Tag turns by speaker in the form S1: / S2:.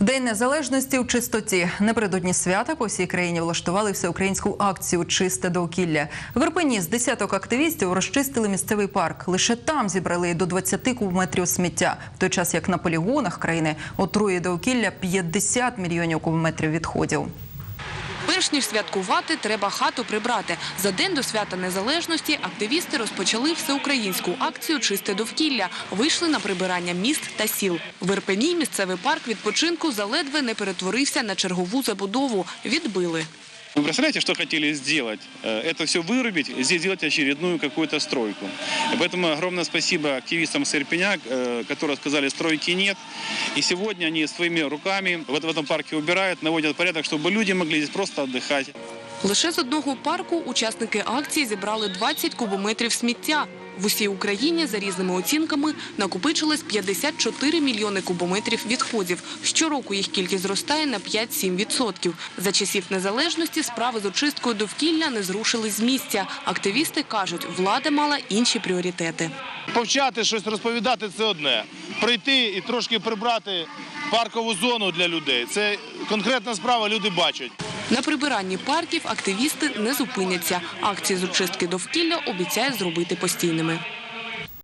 S1: День незалежності в чистоті. Напередодні свята по всій країні влаштували всеукраїнську акцію Чисте довкілля. В Ірпені з десяток активістів розчистили місцевий парк. Лише там зібрали до 20 кубометрів сміття, в той час як на полігонах країни отрує довкілля 50 мільйонів кубометрів відходів.
S2: Перш ніж святкувати, треба хату прибрати. За день до свята незалежності активісти розпочали всеукраїнську акцію Чисте довкілля. Вийшли на прибирання міст та сіл. В Ірпені місцевий парк відпочинку заледве не перетворився на чергову забудову. Відбили.
S3: Вы представляете, что хотели сделать? Э, Это все вырубить, здесь сделать очередную какую-то стройку. И поэтому огромное спасибо активистам с Ирпеня, э, которые сказали, стройки нет. И сегодня они своими руками в этом в этом парке убирают, наводят порядок, чтобы люди могли здесь просто отдыхать.
S2: Лише з одного парку учасники акції зібрали 20 кубометрів сміття. В усій Україні за різними оцінками накопичилось 54 мільйони кубометрів відходів. Щороку їх кількість зростає на 5-7%. За часів незалежності справи з очисткою довкілля не зрушили з місця. Активісти кажуть, влада мала інші пріоритети.
S4: Повчати щось розповідати це одне. Прийти і трошки прибрати паркову зону для людей. Це конкретна справа, люди бачать.
S2: На прибиранні парків активісти не зупиняться. Акції з очистки довкілля обіцяють зробити постійними.